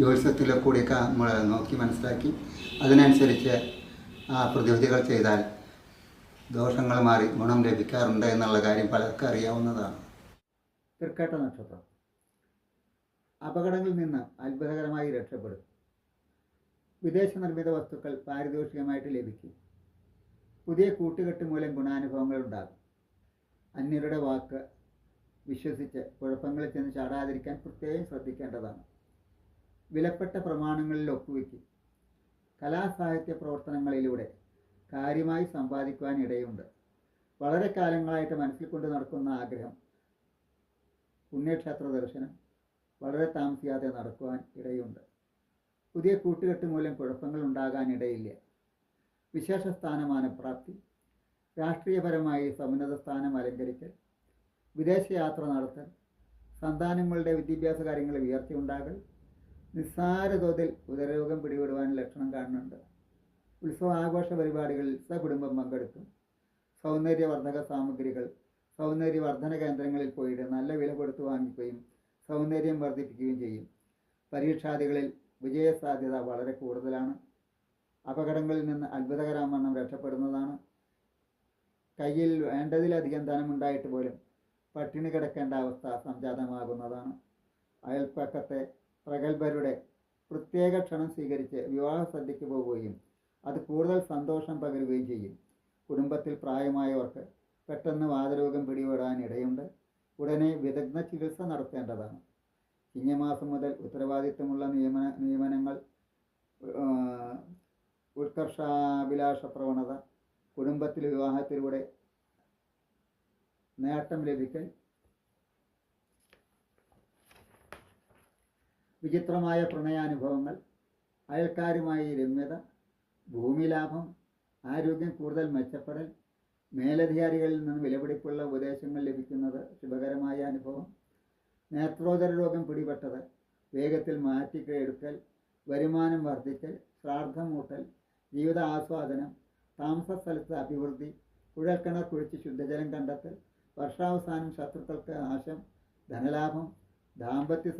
ജ്യോതിഷത്തിലെ കൂടിയൊക്കെ നമ്മൾ നോക്കി മനസ്സിലാക്കി. അതിനനുസരിച്ച് ആ പ്രതിവിധികൾ ചെയ്താൽ ദോഷങ്ങൾ മാറി ഗുണം ലഭിക്കാറുണ്ട് എന്നുള്ള കാര്യം പലർക്കും അറിയാവുന്നതാണ്. തൃക്കേട്ട നക്ഷത്രം. അപകടങ്ങളിൽ നിന്ന് അത്ഭുതകരമായി രക്ഷപ്പെടും. വിദേശ നിർമ്മിത വസ്തുക്കൾ പാരിതോഷികമായിട്ട് ലഭിക്കും. പുതിയ കൂട്ടുകെട്ട് മൂലം ഗുണാനുഭവങ്ങൾ ഉണ്ടാകും. അന്യരുടെ വാക്ക് വിശ്വസിച്ച് കുഴപ്പങ്ങളിൽ ചെന്ന് ചാടാതിരിക്കാൻ പ്രത്യേകം ശ്രദ്ധിക്കേണ്ടതാണ്. വിലപ്പെട്ട പ്രമാണങ്ങളിൽ ഒപ്പുവെക്കും. കലാസാഹിത്യ പ്രവർത്തനങ്ങളിലൂടെ കാര്യമായി സമ്പാദിക്കുവാൻ ഇടയുണ്ട്. വളരെ കാലങ്ങളായിട്ട് മനസ്സിൽ കൊണ്ട് നടക്കുന്ന ആഗ്രഹം പുണ്യക്ഷേത്ര ദർശനം വളരെ താമസിയാതെ നടക്കുവാൻ ഇടയുണ്ട്. പുതിയ കൂട്ടുകെട്ട് മൂലം കുഴപ്പങ്ങൾ ഉണ്ടാകാൻ ഇടയില്ല. വിശേഷ സ്ഥാനമാണ് പ്രാപ്തി. രാഷ്ട്രീയപരമായി സമുന്നത സ്ഥാനം അലങ്കരിക്കൽ വിദേശയാത്ര നടത്തൽ സന്താനങ്ങളുടെ വിദ്യാഭ്യാസ കാര്യങ്ങളിൽ ഉയർത്തി ഉണ്ടാകൽ നിസ്സാര തോതിൽ ഉദരരോഗം പിടിപെടുവാൻ ലക്ഷണം കാണുന്നുണ്ട്. ഉത്സവ ആഘോഷ പരിപാടികളിൽ സകുടുംബം പങ്കെടുക്കും. സൗന്ദര്യവർദ്ധക സാമഗ്രികൾ സൗന്ദര്യവർദ്ധന കേന്ദ്രങ്ങളിൽ പോയിട്ട് നല്ല വില കൊടുത്ത് വാങ്ങിക്കുകയും സൗന്ദര്യം വർദ്ധിപ്പിക്കുകയും ചെയ്യും. പരീക്ഷാദികളിൽ വിജയസാധ്യത വളരെ കൂടുതലാണ്. അപകടങ്ങളിൽ നിന്ന് അത്ഭുതകരമെണ്ണം രക്ഷപ്പെടുന്നതാണ്. കയ്യിൽ വേണ്ടതിലധികം ധനമുണ്ടായിട്ട് പോലും പട്ടിണി കിടക്കേണ്ട അവസ്ഥ സംജാതമാകുന്നതാണ്. അയൽപ്പക്കത്തെ പ്രഗത്ഭരുടെ പ്രത്യേക ക്ഷണം സ്വീകരിച്ച് വിവാഹ സദ്യയ്ക്ക് പോവുകയും അത് കൂടുതൽ സന്തോഷം പകരുകയും ചെയ്യും. കുടുംബത്തിൽ പ്രായമായവർക്ക് പെട്ടെന്ന് വാതരോഗം പിടിപെടാൻ ഇടയുണ്ട്. ഉടനെ വിദഗ്ധ ചികിത്സ നടത്തേണ്ടതാണ്. ചിങ്ങമാസം മുതൽ ഉത്തരവാദിത്തമുള്ള നിയമന നിയമനങ്ങൾ ഉത്കർഷാഭിലാഷ പ്രവണത കുടുംബത്തിൽ വിവാഹത്തിലൂടെ നേട്ടം ലഭിക്കൽ വിചിത്രമായ പ്രണയാനുഭവങ്ങൾ അയൽക്കാരുമായി രമ്യത ഭൂമിലാഭം ആരോഗ്യം കൂടുതൽ മെച്ചപ്പെടൽ മേലധികാരികളിൽ നിന്ന് വിലപിടിപ്പുള്ള ഉപദേശങ്ങൾ ലഭിക്കുന്നത് ശുഭകരമായ അനുഭവം നേത്രോദര രോഗം പിടിപെട്ടത് വേഗത്തിൽ മാറ്റിക്കെടുക്കൽ വരുമാനം വർദ്ധിക്കൽ ശ്രാദ്ധം മൂട്ടൽ ജീവിത ആസ്വാദനം താമസ സ്ഥലത്ത് അഭിവൃദ്ധി കുഴൽക്കിണർ കുഴിച്ച് ശുദ്ധജലം കണ്ടെത്തൽ വർഷാവസാനം ശത്രുക്കൾക്ക് നാശം ധനലാഭം ദാമ്പത്യ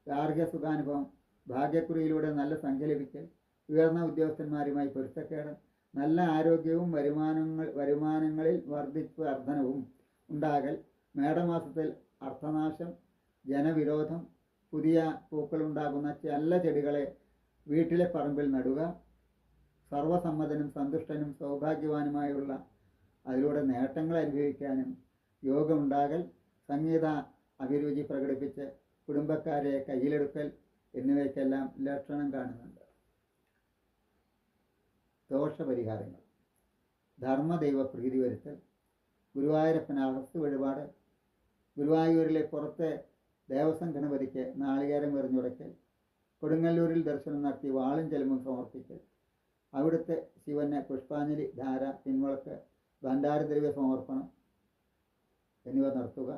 സുഖം ഗാർഹ്യ സുഖാനുഭവം ഭാഗ്യക്കുറിയിലൂടെ നല്ല സംഖ്യ ലഭിക്കൽ ഉയർന്ന ഉദ്യോഗസ്ഥന്മാരുമായി പൊരുത്തക്കേട് നല്ല ആരോഗ്യവും വരുമാനങ്ങൾ വരുമാനങ്ങളിൽ വർദ്ധിപ്പ് വർധനവും ഉണ്ടാകൽ മേടമാസത്തിൽ അർത്ഥനാശം ജനവിരോധം പുതിയ പൂക്കളുണ്ടാകുന്ന നല്ല ചെടികളെ വീട്ടിലെ പറമ്പിൽ നടുക സർവസമ്മതനും സന്തുഷ്ടനും സൗഭാഗ്യവാനുമായുള്ള അതിലൂടെ നേട്ടങ്ങൾ അനുഭവിക്കാനും യോഗമുണ്ടാകൽ സംഗീത അഭിരുചി പ്രകടിപ്പിച്ച് കുടുംബക്കാരെ കയ്യിലെടുക്കൽ എന്നിവയ്ക്കെല്ലാം ലക്ഷണം കാണുന്നുണ്ട്. ദോഷപരിഹാരങ്ങൾ. ധർമ്മദൈവ പ്രീതി വരുത്തൽ. ഗുരുവായൂരപ്പന് അകത്ത് വഴിപാട്. ഗുരുവായൂരിലെ പുറത്തെ ദേവസ്വം ഗണപതിക്ക് നാളികേരം എറിഞ്ഞുടയ്ക്കൽ. കൊടുങ്ങല്ലൂരിൽ ദർശനം നടത്തി വാളും ചെലവും സമർപ്പിക്കൽ. അവിടുത്തെ ശിവന് പുഷ്പാഞ്ജലി ധാര പിൻവളക്ക് ഭണ്ഡാരദ്രവ്യ സമർപ്പണം എന്നിവ നടത്തുക.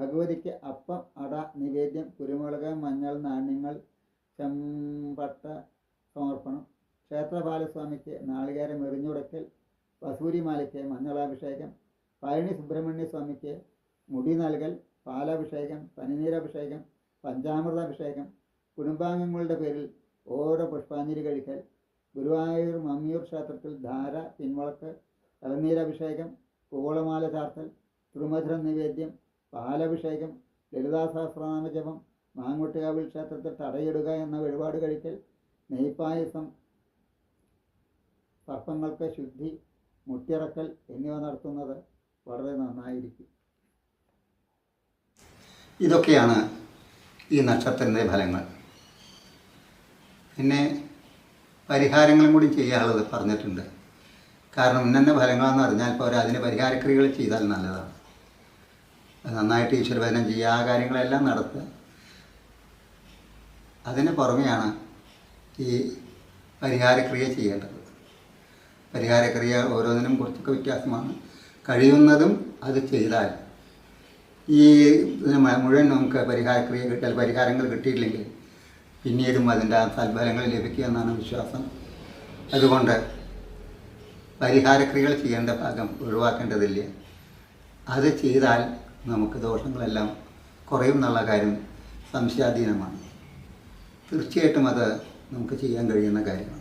ഭഗവതിക്ക് അപ്പം അട നിവേദ്യം കുരുമുളക് മഞ്ഞൾ നാണ്യങ്ങൾ ചെമ്പട്ട സമർപ്പണം ക്ഷേത്രപാലസ്വാമിക്ക് നാളികേരം എറിഞ്ഞുടക്കൽ വസൂരിമാലയ്ക്ക് മഞ്ഞളാഭിഷേകം പഴനി സുബ്രഹ്മണ്യ സ്വാമിക്ക് മുടി നൽകൽ പാലാഭിഷേകം പനിനീരഭിഷേകം പഞ്ചാമൃതാഭിഷേകം കുടുംബാംഗങ്ങളുടെ പേരിൽ ഓരോ പുഷ്പാഞ്ജലി കഴിക്കൽ ഗുരുവായൂർ മമ്മിയൂർ ക്ഷേത്രത്തിൽ ധാര പിൻവളക്ക് ഇളനീരഭിഷേകം കൂവളമാല ചാർത്തൽ തിരുമധുര നിവേദ്യം പാലഭിഷേകം ലളിതാ സഹസ്രനാമ ജപം ക്ഷേത്രത്തിൽ തടയിടുക എന്ന വഴിപാട് കഴിക്കൽ നെയ്പായസം സർപ്പങ്ങൾക്ക് ശുദ്ധി മുട്ടിറക്കൽ എന്നിവ നടത്തുന്നത് വളരെ നന്നായിരിക്കും. ഇതൊക്കെയാണ് ഈ നക്ഷത്രത്തിന്റെ ഫലങ്ങൾ. പിന്നെ പരിഹാരങ്ങളും കൂടി ചെയ്യാനുള്ളത് പറഞ്ഞിട്ടുണ്ട്. കാരണം ഇന്നെ ഫലങ്ങളെന്ന് അറിഞ്ഞാൽ പോരാ അതിന് പരിഹാരക്രിയകൾ ചെയ്താൽ നല്ലതാണ്. നന്നായിട്ട് ഈശ്വരഭജനം ചെയ്യുക ആ കാര്യങ്ങളെല്ലാം നടത്തുക. അതിന് പുറമെയാണ് ഈ പരിഹാരക്രിയ ചെയ്യേണ്ടത്. പരിഹാരക്രിയ ഓരോന്നിനും കുറച്ചൊക്കെ വ്യത്യാസമാണ്. കഴിയുന്നതും അത് ചെയ്താൽ ഈ മുഴുവൻ നമുക്ക് പരിഹാരക്രിയ കിട്ടിയാൽ പരിഹാരങ്ങൾ കിട്ടിയില്ലെങ്കിൽ പിന്നീടും അതിന്റെ ആ സൽഫലങ്ങൾ ലഭിക്കുമെന്നാണ് വിശ്വാസം. അതുകൊണ്ട് പരിഹാരക്രിയകൾ ചെയ്യേണ്ട ഭാഗം ഒഴിവാക്കേണ്ടതില്ല. അത് ചെയ്താൽ നമുക്ക് ദോഷങ്ങളെല്ലാം കുറയും എന്നുള്ള കാര്യം സംശയാധീനമാണ്. തീർച്ചയായിട്ടും അത് നമുക്ക് ചെയ്യാൻ കഴിയുന്ന കാര്യമാണ്.